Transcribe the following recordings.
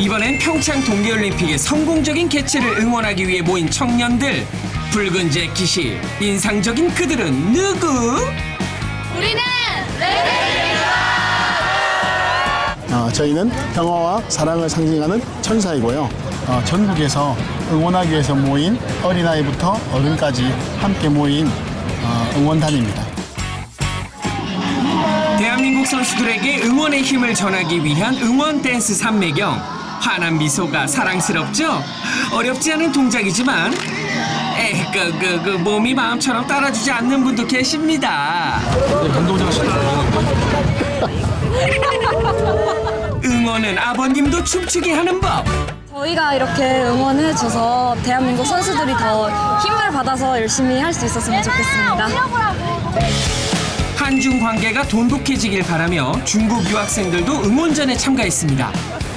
이번엔 평창 동계올림픽의 성공적인 개최를 응원하기 위해 모인 청년들. 붉은 재킷이 인상적인 그들은 누구? 우리는 어, 저희는 평화와 사랑을 상징하는 천사이고요. 어, 전국에서 응원하기 위해서 모인 어린아이부터 어른까지 함께 모인 어, 응원단입니다. 대한민국 선수들에게 응원의 힘을 전하기 위한 응원 댄스 삼매경. 환한 미소가 사랑스럽죠? 어렵지 않은 동작이지만 에, 그, 그, 그 몸이 마음처럼 따라주지 않는 분도 계십니다. 응원은 아버님도 춤추게 하는 법. 저희가 이렇게 응원해줘서 대한민국 선수들이 더 힘을 받아서 열심히 할 수 있었으면 좋겠습니다. 한중 관계가 돈독해지길 바라며 중국 유학생들도 응원전에 참가했습니다.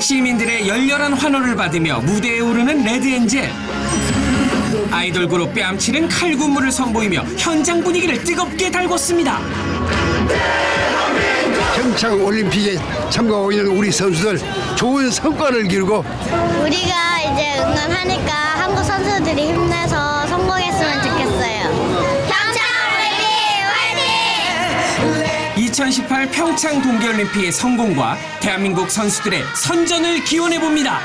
시민들의 열렬한 환호를 받으며 무대에 오르는 레드 엔젤. 아이돌 그룹 뺨치는 칼군무를 선보이며 현장 분위기를 뜨겁게 달궜습니다. 평창 올림픽에 참가하고 있는 우리 선수들 좋은 성과를 기르고 우리가 이제 2018 평창 동계올림픽의 성공과 대한민국 선수들의 선전을 기원해 봅니다.